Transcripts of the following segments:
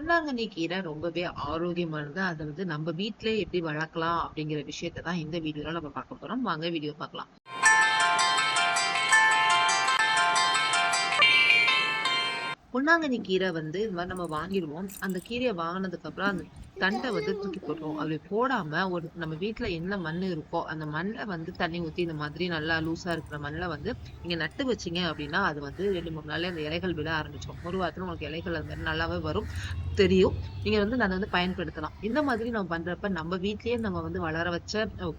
பொன்னாங்கண்ணி கீரை ரொம்பவே ஆரோக்கியமானது அதை வந்து நம்ம வீட்டிலே எப்படி வளர்க்கலாம் அப்படிங்கிற விஷயத்தை தான் இந்த வீடியோல நம்ம பார்க்க போறோம். வாங்க வீடியோ பார்க்கலாம். பொன்னாங்கண்ணி கீரை வந்து இந்த மாதிரி நம்ம வாங்கிடுவோம். அந்த கீரையை வாங்கினதுக்கு அப்புறம் அந்த தண்டை வந்து தூக்கி போட்டுருவோம் அப்படி போடாம ஒரு நம்ம வீட்டுல என்ன மண் இருக்கோ அந்த மண்ணில் வந்து தண்ணி ஊத்தி இந்த மாதிரி நல்லா லூசா இருக்கிற மண்ணில் வந்து நீங்க நட்டு வச்சீங்க அப்படின்னா அது வந்து ரெண்டு மூணு நாள்ல அந்த இலைகள் விட ஆரம்பிச்சோம் ஒரு வாரத்துல உங்களுக்கு இலைகள் அந்த மாதிரி நல்லாவே வரும் தெரியும். நீங்க வந்து அதை வந்து பயன்படுத்தலாம். இந்த மாதிரி நம்ம பண்றப்ப நம்ம வீட்லயே நம்ம வந்து வளர வச்ச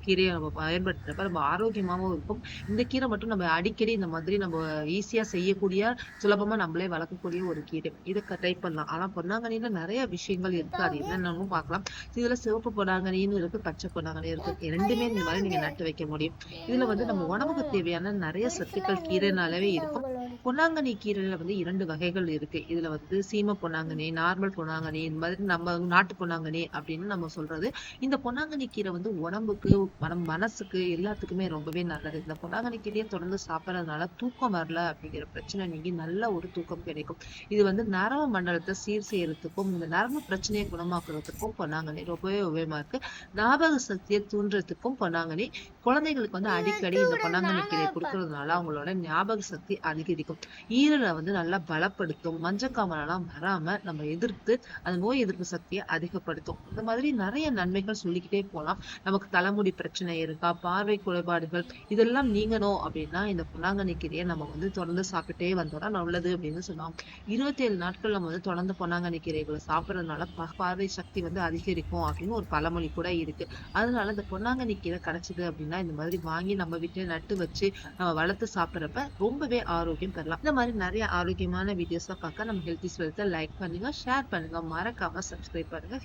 கீரையை நம்ம பயன்படுத்துறப்ப நம்ம ஆரோக்கியமாவும் இருக்கும். இந்த கீரை மட்டும் நம்ம அடிக்கடி இந்த மாதிரி நம்ம ஈஸியா செய்யக்கூடிய சுலபமா நம்மளே வளர்க்கக்கூடிய ஒரு கீரை இதை ட்ரை பண்ணலாம். ஆனா பொன்னாங்கண்ணில நிறைய விஷயங்கள் இருக்கு. அது என்னென்னு பார்க்கலாம். இதுல சிவப்பு பொன்னாங்கண்ணின்னு இருக்கு பச்சை பொன்னாங்கண்ணி இருக்கு. ரெண்டுமே இந்த மாதிரி நீங்க நட்டு வைக்க முடியும். இதுல வந்து நம்ம உணவுக்கு தேவையான நிறைய சத்துக்கள் கீரைனாலவே இருக்கும். பொன்னாங்கண்ணி கீரையில வந்து இரண்டு வகைகள் இருக்கு. இதுல வந்து சீம பொன்னாங்கண்ணி நார்மல் பொன்னாங்கண்ணி இந்த மாதிரி நம்ம நாட்டு பொன்னாங்கண்ணி அப்படின்னு நம்ம சொல்றது. இந்த பொன்னாங்கண்ணி கீரை வந்து உடம்புக்கு மனம் மனசுக்கு எல்லாத்துக்குமே ரொம்பவே நல்லது. இந்த பொன்னாங்கண்ணி கீரையை தொடர்ந்து சாப்பிட்றதுனால தூக்கம் வரல அப்படிங்கிற பிரச்சனை நீங்கி நல்ல ஒரு தூக்கம் கிடைக்கும். இது வந்து நரம்பு மண்டலத்தை சீர் செய்யறதுக்கும் இந்த நரம்பு பிரச்சனையை குணமாக்குறதுக்கும் பொன்னாங்கண்ணி ரொம்பவே உபயோகமா இருக்கு. ஞாபக சக்தியை தூண்டுறதுக்கும் பொன்னாங்கண்ணி குழந்தைகளுக்கு வந்து அடிக்கடி இந்த பொன்னாங்கண்ணி கீரை கொடுக்கறதுனால அவங்களோட ஞாபக சக்தி அதிகரிக்கும். ஈரலை வந்து நல்லா பலப்படுத்தும். மஞ்சக்காமலாம் வராம நம்ம எதிர்த்து அந்த நோய் எதிர்ப்பு சக்தியை அதிகப்படுத்தும். இந்த மாதிரி நிறைய நன்மைகள் சொல்லிக்கிட்டே போலாம். நமக்கு தலைமுடி பிரச்சனை இருக்கா பார்வை குறைபாடுகள் இதெல்லாம் நீங்கணும் அப்படின்னா இந்த பொன்னாங்கண்ணி கீரையை நம்ம வந்து தொடர்ந்து சாப்பிட்டே வந்தோம்னா நல்லது அப்படின்னு சொல்லுவாங்க இருபத்தி ஏழு நாட்கள் நம்ம வந்து தொடர்ந்து பொன்னாங்கண்ணி கீரைகளை சாப்பிட்றதுனால பார்வை சக்தி வந்து அதிகரிக்கும் அப்படின்னு ஒரு பழமொழி கூட இருக்கு. அதனால இந்த பொன்னாங்கண்ணி கீரை கிடைச்சது அப்படின்னா இந்த மாதிரி வாங்கி நம்ம வீட்டுல நட்டு வச்சு நம்ம வளர்த்து சாப்பிட்றப்ப ரொம்பவே ஆரோக்கியம் பெறலாம் இந்த மாதிரி நிறைய ஆரோக்கியமான வீடியோஸ்லாம் பார்க்க நம்ம ஹெல்த் இஸ் வெல்த்தை லைக் பண்ணுங்க ஷேர் பண்ணுங்க. மறக்காம சப்ஸ்கிரைப் பண்ணுங்க.